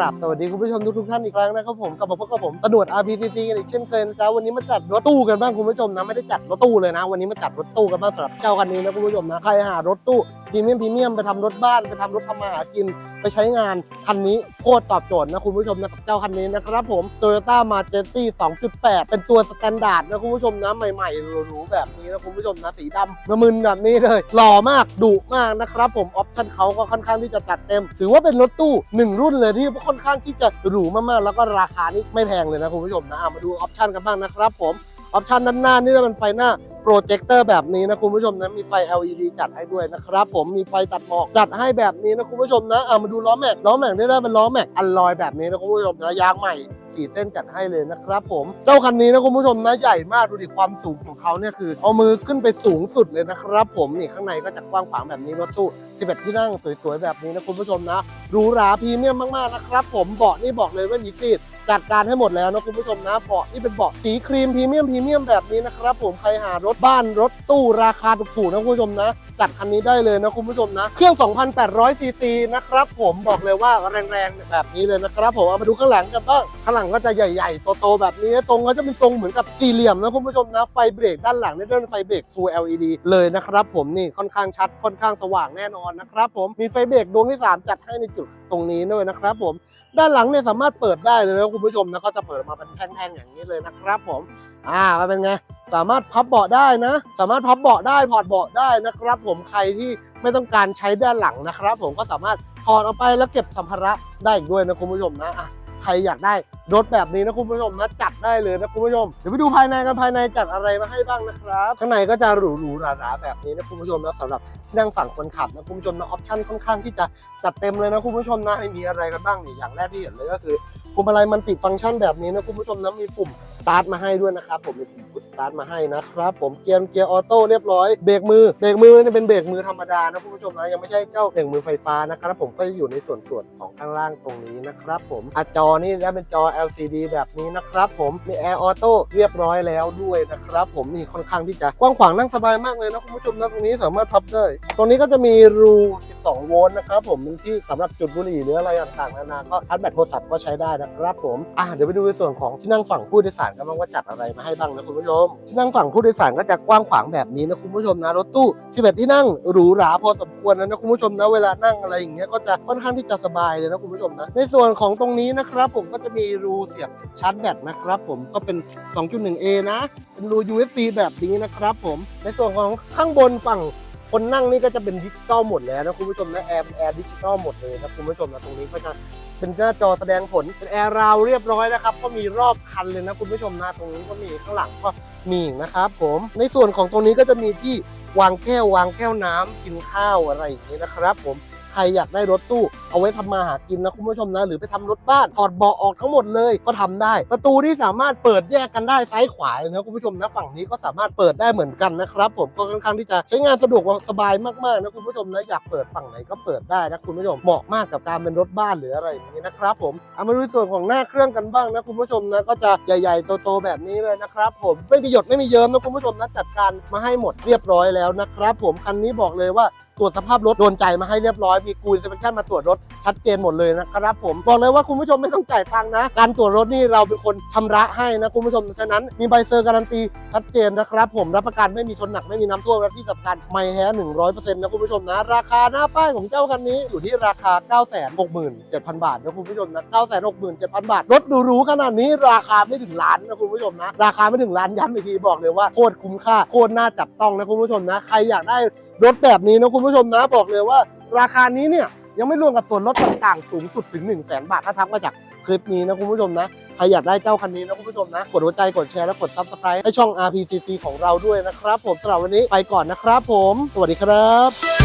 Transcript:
ราบสวัสดีคุณผู้ชมทุกๆท่านอีกครั้งนะครับผมกลับมาพบกับผมตำรวจ RPCC กันอีกเช่นเคยนะจ๊ะวันนี้มาจัดรถตู้กันบ้างคุณผู้ชมนะไม่ได้จัดรถตู้เลยนะ วันนี้มาจัดรถตู้กันบ้างสำหรับเจ้าคันนี้นะคุณผู้ชมนะใครหารถตู้ พรีเมียมพรีเมียมไปทำรถบ้านไปทำรถทำมาหากินไปใช้งานคันนี้โคตรตอบโจทย์นะคุณผู้ชมนะกับเจ้าคันนี้นะครับผม Toyota Majesty 2.8 เป็นตัวสแตนดาร์ดนะคุณผู้ชมนะใหม่ๆหรูๆแบบนี้นะคุณผู้ชมนะสีดำระมึนแบบนี้เลยหล่อมากดุมากนะครับผมออปชั่นเขาก็ค่อนข้างที่จะจัดเต็ม ถือว่าเป็นรถตู้หนึ่งรุ่นเลยที่ค่อนข้างที่จะหรูมากๆ แล้วก็ราคานี่ไม่แพงเลยนะคุณผู้ชมนะมาดูออปชั่นกันบ้างนะครับผมออปชั่นด้านหน้านี่จะเป็นไฟหน้า รเจคเตอร์แบบนี้นะคุณผู้ชมนะมีไฟ LED จัดให้ด้วยนะครับผมมีไฟตัดหมอกจัดให้แบบนี้นะคุณผู้ชมนะเอะมาดูล้อแม็กล้อแม็กได้ได้เป็นล้อแม็กอัลลอยแบบนี้นะคุณผู้ชมนะยางใหม่สีเส้นจัดให้เลยนะครับผม เจ้าคันนี้นะคุณผู้ชมนะใหญ่มากดูดิความสูงของเขาเนี่ยคือ เอามือขึ้นไปสูงสุดเลยนะครับผมนี่ข้างในก็จะกว้างขวางแบบนี้รถตู้ 11 ที่นั่งสวยๆแบบนี้นะคุณผู้ชมนะหรูหราพรีเมียมมากๆนะครับผมเบาะนี่บอกเลยว่ามีกรีด จัดการให้หมดแล้วนะคุณผู้ชมนะเบาะนี่เป็นเบาะสีครีมพรีเมียมพรีเมียมแบบนี้นะครับผมใครหารถบ้านรถตู้ราคาถูกๆนะคุณผู้ชมนะจัดคันนี้ได้เลยนะคุณผู้ชมนะ เครื่อง 2,800ซีซีนะครับผมบอกเลยว่าแรงๆแบบนี้เลยนะครับผมเอามาดูข้างหลังกันบ้างข้างหลังก็จะใหญ่ๆโตๆแบบนี้ทรงก็จะเป็นทรงเหมือนกับสี่เหลี่ยมนะคุณผู้ชมนะไฟเบรกด้านหลังนี่เป็นไฟเบรก Full LED เลยนะครับผมนี่ค่อนข้างชัดค่อนข้างสว่างแน่นอนนะครับผมมีไฟเบรกดวงที่สามจัดให้ในจุด ตรงนี้ด้วยนะครับผมด้านหลังเนี่ยสามารถเปิดได้เลยนะคุณผู้ชมนะก็จะเปิดมาเป็นแท่งๆอย่างนี้เลยนะครับผมอ่าเป็นไงสามารถพับเบาะได้นะ สามารถพับเบาะได้ถอดเบาะได้นะครับ ผมใครที่ไม่ต้องการใช้ด้านหลังนะครับ ผมก็สามารถถอดออกไปแล้วเก็บสัมภาระได้อีกด้วยนะคุณผู้ชมนะ ใครอยากได้รถแบบนี้นะคุณผู้ชมนะจัดได้เลยนะคุณผู้ชมเดี๋ยวไปดูภายในกันภายในจัดอะไรมาให้บ้างนะครับข้างในก็จะหรูๆหราๆแบบนี้นะคุณผู้ชมนะสำหรับที่นั่งฝั่งคนขับนะคุณผู้ชมนะออปชั่นค่อนข้างที่จะจัดเต็มเลยนะคุณผู้ชมนะให้มีอะไรกันบ้างนี่อย่างแรกที่เห็นเลยก็คือพวงมาลัยมันติดฟังก์ชันแบบนี้นะคุณผู้ชมนะมีปุ่มสตาร์ทมาให้ด้วยนะครับผมมีปุ่มสตาร์ทมาให้นะครับผมเกียร์เกียร์ออโต้เรียบร้อยเบรกมือเบรกมือเนี่ยเป็นเบรกมือธรรมดานะคุณผู้ชมนะยังไม่ใช่เจ้าเบรกมือไฟฟ้านะครับผมก็จะอยู่ในส่วนส่วนของข้างล่างตรงนี้นะครับผมอจอนี่แล้วเป็นจอ LCD แบบนี้นะครับผมมีแอร์ออโต้เรียบร้อยแล้วด้วยนะครับผมนี่ค่อนข้างที่จะกว้างขวางนั่งสบายมากเลยนะคุณผู้ชมนะตรงนี้สามารถพับได้ ตรงนี้ก็จะมีรู 12 โวลต์นะครับผมเป็นที่สำหรับจุดบุหรี่หรืออะไรต่างๆนานาก็ชาร์จแบตโทรศัพท์ก็ใช้ได้นะครับผมอะเดี๋ยวไปดูในส่วนของที่นั่งฝั่งผู้โดยสารกันบ้างว่าจัดอะไรมาให้บ้างนะคุณผู้ชม ที่นั่งฝั่งผู้โดยสารก็จะกว้างขวางแบบนี้นะคุณผู้ชมนะรถตู้ 11 ที่นั่งหรูหราพอสมควรนะนะคุณผู้ชมนะเวลานั่งอะไรอย่างเงี้ยก็จะค่อนข้างที่จะสบายเลยนะคุณผู้ชมนะในส่วนของตรงนี้นะครับผมก็จะมีรูเสียบชาร์จแบตนะครับผมก็เป็น 2.1A นะเป็นรู USB แบบนี้นะครับผมในส่วนของข้างบนฝั่ง คนนั่งนี่ก็จะเป็นดิจิตอลหมดแล้วนะคุณผู้ชมนะแอร์เป็นแอร์ดิจิตอลหมดเลยนะคุณผู้ชมนะตรงนี้ก็จะเป็นหน้าจอแสดงผลเป็นแอร์ราวเรียบร้อยนะครับก็มีรอบคันเลยนะคุณผู้ชมนะตรงนี้ก็มีข้างหลังก็มีนะครับผมในส่วนของตรงนี้ก็จะมีที่วางแก้ววางแก้วน้ำกินข้าวอะไรอย่างนี้นะครับผม ใครอยากได้รถตู้เอาไว้ทำมาหากินนะคุณผู้ชมนะ หรือไปทำรถบ้านถอดเบาะออกทั้งหมดเลยก็ทำได้ ประตูที่สามารถเปิดแยกกันได้ซ้ายขวาเลยนะคุณผู้ชมนะฝั่งนี้ก็สามารถเปิดได้เหมือนกันนะครับผมก็ค่อนข้างที่จะใช้งานสะดวกสบายมากๆนะคุณผู้ชมนะอยากเปิดฝั่งไหนก็เปิดได้นะคุณผู้ชมเหมาะมากกับการเป็นรถบ้านหรืออะไรอย่างนี้นะครับผมเอามาดูส่วนของหน้าเครื่องกันบ้างนะคุณผู้ชมนะก็จะใหญ่ๆโตๆแบบนี้เลยนะครับผมไม่มีหยดไม่มีเยิ้มนะคุณผู้ชมนะจัดการมาให้หมดเรียบร้อยแล้วนะครับผมคันนี้บอกเลยว่าตรวจสภาพรถโดนใจมาให้เรียบร้อยมีกูลเซปชั่นมาตรวจรถชัดเจนหมดเลยนะครับผมบอกเลยว่าคุณผู้ชมไม่ต้องจ่ายตังค์นะ การตรวจรถนี่เราเป็นคนชำระให้นะคุณผู้ชมฉะนั้นมีใบเซอร์การันตีชัดเจนนะครับผมรับประกันไม่มีชนหนักไม่มีน้ำท่วมและที่สำคัญไม่แท้หนึ่งร้อยเปอร์เซ็นต์นะคุณผู้ชมนะ ราคาหน้าป้ายของเจ้าคันนี้อยู่ที่ราคา 9 6 7 0 0 0 บาทนะคุณผู้ชมนะ 9 6 7 0 0 0 บาทรถหรูๆขนาดนี้ราคาไม่ถึงล้านนะคุณผู้ชมนะ ราคาไม่ถึงล้านย้ำอีกทีบอกเลยว่าโคตรคุ้มค่าโคตรน่าจับต้องนะคุณผู้ชมนะ ใครอยากได้รถแบบนี้นะคุณผู้ชมนะบอกเลยว่า ราคานี้เนี่ยยังไม่รวมกับส่วนลดต่างๆ สูงสุดถึง 1 0 0 0 0แบาท ถ้าทักมาจากคลิปนี้นะคุณผู้ชมนะ ใครอยากได้เจ้าคันนี้นะคุณผู้ชมนะ กดหัวใจ กดแชร์ และกด subscribe ให้ช่อง RPCC ของเราด้วยนะครับ ผมสำหรับวันนี้ไปก่อนนะครับผม สวัสดีครับ